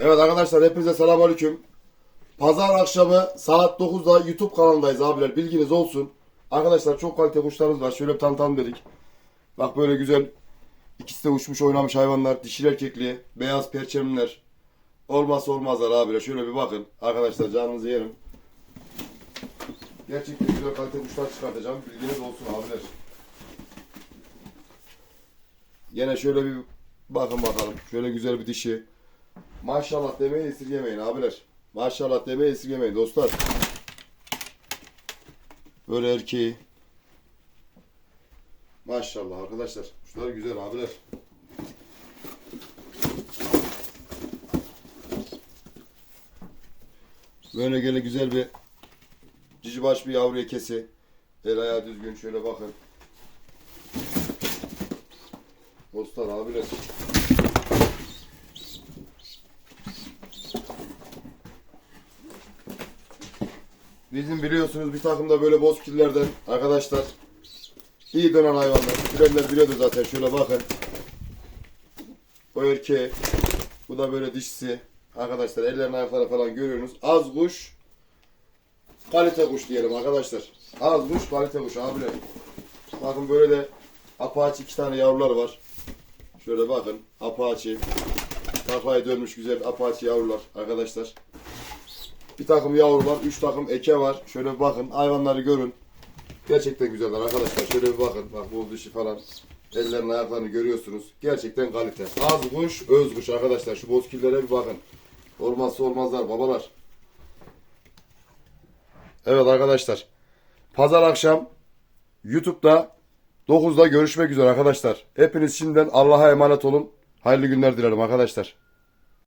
Evet arkadaşlar hepinize selamünaleyküm. Pazar akşamı saat 9'da YouTube kanalındayız abiler. Bilginiz olsun. Arkadaşlar çok kalite kuşlarımız var. Şöyle bir tanıtalım dedik. Bak böyle güzel ikisi de uçmuş oynamış hayvanlar. Dişil erkekli, beyaz perçemliler. Olmazsa olmazlar abiler. Şöyle bir bakın. Arkadaşlar canınızı yerim. Gerçekten güzel kalite kuşlar çıkartacağım. Bilginiz olsun abiler. Yine şöyle bir bakın bakalım. Şöyle güzel bir dişi. Maşallah demeyi esirgemeyin abiler. Maşallah demeyi esirgemeyin dostlar. Böyle erkeği. Maşallah arkadaşlar. Kuşlar güzel abiler. Böyle gene güzel bir cici baş bir yavru ekesi. El ayağı düzgün şöyle bakın. Dostlar abiler. Bizim biliyorsunuz bir takım da böyle bozkirlerden arkadaşlar iyi dönen hayvanlar. Bilenler biliyordur zaten şöyle bakın. O erkeği. Bu da böyle dişisi. Arkadaşlar ellerini ayakları falan görüyorsunuz. Az kuş kalite kuş diyelim arkadaşlar. Az kuş kalite kuş abiler. Bakın böyle de apaçi iki tane yavrular var. Şöyle bakın apaçi. Kafayı dönmüş güzel apaçi yavrular arkadaşlar. Bir takım yavrular, üç takım eke var. Şöyle bir bakın, hayvanları görün. Gerçekten güzeller arkadaşlar. Şöyle bir bakın, bak bu dişi falan. Ellerini, ayaklarını görüyorsunuz. Gerçekten kalite. Az kuş, öz kuş arkadaşlar. Şu bozkirlere bir bakın. Olmazsa olmazlar babalar. Evet arkadaşlar. Pazar akşam YouTube'da 9'da görüşmek üzere arkadaşlar. Hepiniz şimdiden Allah'a emanet olun. Hayırlı günler dilerim arkadaşlar.